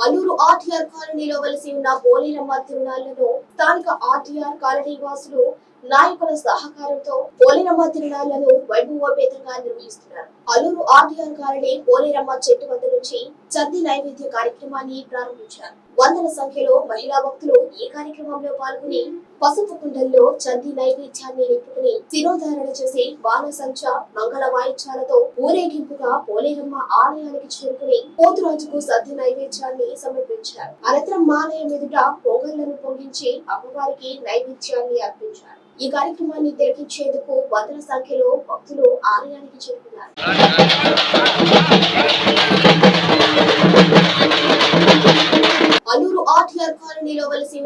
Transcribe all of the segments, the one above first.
Alluri RTR కాలనీలో వలసి ఉన్న పోలీలమ్మ తిరునాళ్ళను స్థానిక ఆర్టీఆర్ కాలనీ వాసులు నాయకుల సహకారంతో పోలేరమ్మ తిరునాళ్ళను వైభవోపేతంగా నిర్వహిస్తున్నారు. అల్లూరు ఆర్టీఆర్ కాలనీ పోలేరమ్మ చెట్టు వద్ద నుంచి చంది నైవేద్య కార్యక్రమాన్ని ప్రారంభించారు. వందల సంఖ్యలో మహిళా భక్తులు ఈ కార్యక్రమంలో పాల్గొని పసుపు కుండల్లో చంది నైవేద్యాన్ని నింపుకుని శిరోధారణ చేసి బాణసంచ మంగళ వాయిద్యాలతో ఊరేగింపుగా పోలేరమ్మ ఆలయానికి చేరుకుని పోతురాజుకు సద్ది నైవేద్యాన్ని సమర్పించారు. అనంతరం ఆలయం ఎదుట పొంగళ్ళను పొంగించి అమ్మవారికి నైవేద్యాన్ని అర్పించారు. ఈ కార్యక్రమాన్ని తిలకించేందుకు వందల సంఖ్యలో భక్తులు ఆలయానికి చేరుకున్నారు.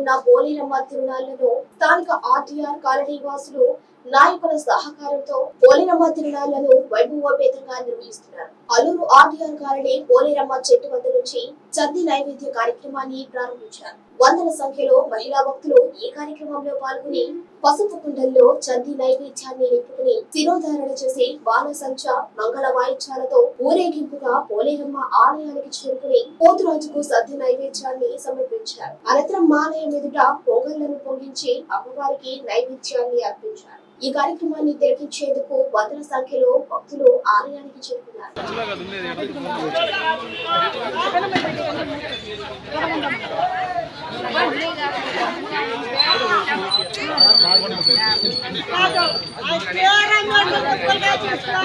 కాలనీలో వెలిసి ఉన్న తిరునాళ్ళను స్థానిక ఆర్టీఆర్ కాలనీ వాసులు నాయకుల సహకారంతో పోలేరమ్మ తిరునాళ్ళను వైభవోపేతంగా నిర్వహిస్తున్నారు. అల్లూరు ఆర్టీఆర్ కాలనీ పోలేరమ్మ చెట్టు వద్ద నుంచి చంది నైవేద్య కార్యక్రమాన్ని ప్రారంభించారు. వందల సంఖ్యలో మహిళా భక్తులు ఈ కార్యక్రమంలో పాల్గొని పసుపు కుండల్లో చంది నైవేద్యాన్ని నింపుకుని శిరోధారణ చేసి బాల సంచ మంగళ వాయిద్యాలతో ఊరేగింపుగా పోలేరమ్మ ఆలయానికి చేరుకుని పోతురాజుకు సద్ది నైవేద్యాన్ని సమర్పించారు. అనంతరం ఆలయం ఎదుట పొంగళ్ళను పొంగించి అమ్మవారికి నైవేద్యాన్ని అర్పించారు. ఈ కార్యక్రమాన్ని తిలకించేందుకు వందల సంఖ్యలో భక్తులు ఆలయానికి చేరుకున్నారు. కాదు ఆ పేరు అన్నోళ్ళు గొప్పగా చేసుకో.